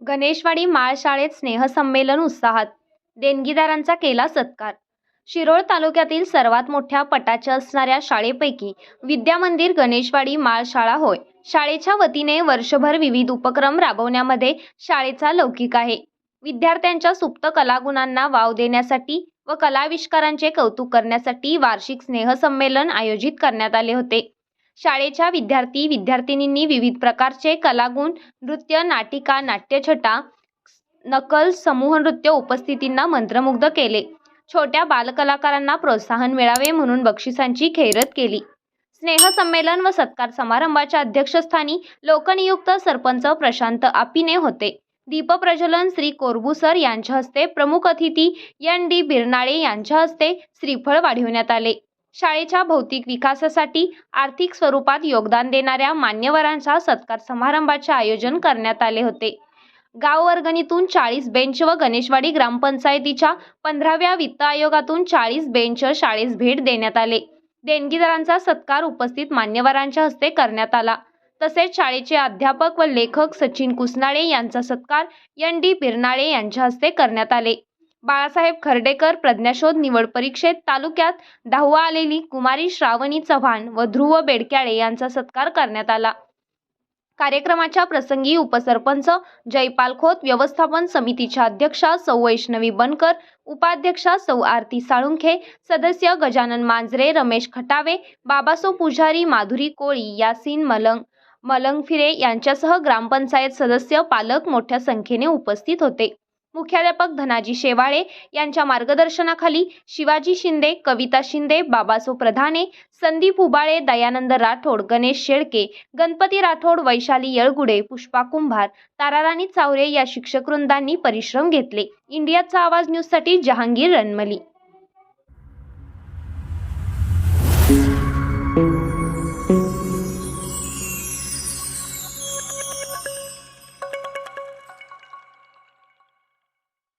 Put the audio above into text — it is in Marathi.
गणेशवाडी माळशाळेत स्नेहसंमेलन उत्साहात. देणगीदारांचा केला सत्कार. शिरोळ तालुक्यातील सर्वात मोठ्या पटाच्या असणाऱ्या शाळेपैकी विद्यामंदिर गणेशवाडी माळशाळा होय. शाळेच्या वतीने वर्षभर विविध उपक्रम राबवण्यामध्ये शाळेचा लौकिक आहे. विद्यार्थ्यांच्या सुप्त कलागुणांना वाव देण्यासाठी व कलाविष्कारांचे कौतुक करण्यासाठी वार्षिक स्नेहसंमेलन आयोजित करण्यात आले होते. शाळेच्या विद्यार्थी विद्यार्थिनींनी विविध प्रकारचे कलागुण नृत्य नाटिका नाट्यछटा नकल समूह नृत्य उपस्थितींना मंत्रमुग्ध केले. छोट्या बालकलाकारांना प्रोत्साहन मिळावे म्हणून बक्षिसांची खैरत केली. स्नेहसंमेलन व सत्कार समारंभाच्या अध्यक्षस्थानी लोकनियुक्त सरपंच प्रशांत आपिने होते. दीपप्रज्वलन श्री कोरबुसर यांच्या हस्ते प्रमुख अतिथी एन डी बिरनाळे यांच्या हस्ते श्रीफळ वाढविण्यात आले. शाळेच्या भौतिक विकासासाठी आर्थिक स्वरूपात योगदान देणाऱ्या मान्यवरांचा सत्कार समारंभाचे आयोजन करण्यात आले होते. गाव वर्गणीतून चाळीस बेंच व गणेशवाडी ग्रामपंचायतीच्या पंधराव्या वित्त आयोगातून चाळीस बेंच शाळेस भेट देण्यात आले. देणगीदारांचा सत्कार उपस्थित मान्यवरांच्या हस्ते करण्यात आला. तसेच शाळेचे अध्यापक व लेखक सचिन कुसनाळे यांचा सत्कार एन डी बिरनाळे यांच्या हस्ते करण्यात आले. बाळासाहेब खर्डेकर प्रज्ञाशोध निवड परीक्षेत तालुक्यात दहावा आलेली कुमारी श्रावणी चव्हाण व ध्रुव बेडक्याळे यांचा सत्कार करण्यात आला. कार्यक्रमाच्या प्रसंगी उपसरपंच जयपाल खोत व्यवस्थापन समितीच्या अध्यक्षा सौ वैष्णवी बनकर उपाध्यक्षा सौ आरती साळुंखे सदस्य गजानन मांजरे रमेश खटावे बाबासो पुजारी माधुरी कोळी यासीन मलंग मलंगफिरे यांच्यासह ग्रामपंचायत सदस्य पालक मोठ्या संख्येने उपस्थित होते. मुख्याध्यापक धनाजी शेवाळे यांच्या मार्गदर्शनाखाली शिवाजी शिंदे कविता शिंदे बाबासो प्रधाने संदीप उबाळे दयानंद राठोड गणेश शेळके गणपती राठोड वैशाली येळगुडे पुष्पा कुंभार ताराराणी चावरे या शिक्षकवृंदांनी परिश्रम घेतले. इंडियाचा आवाज न्यूजसाठी जहांगीर रणमली.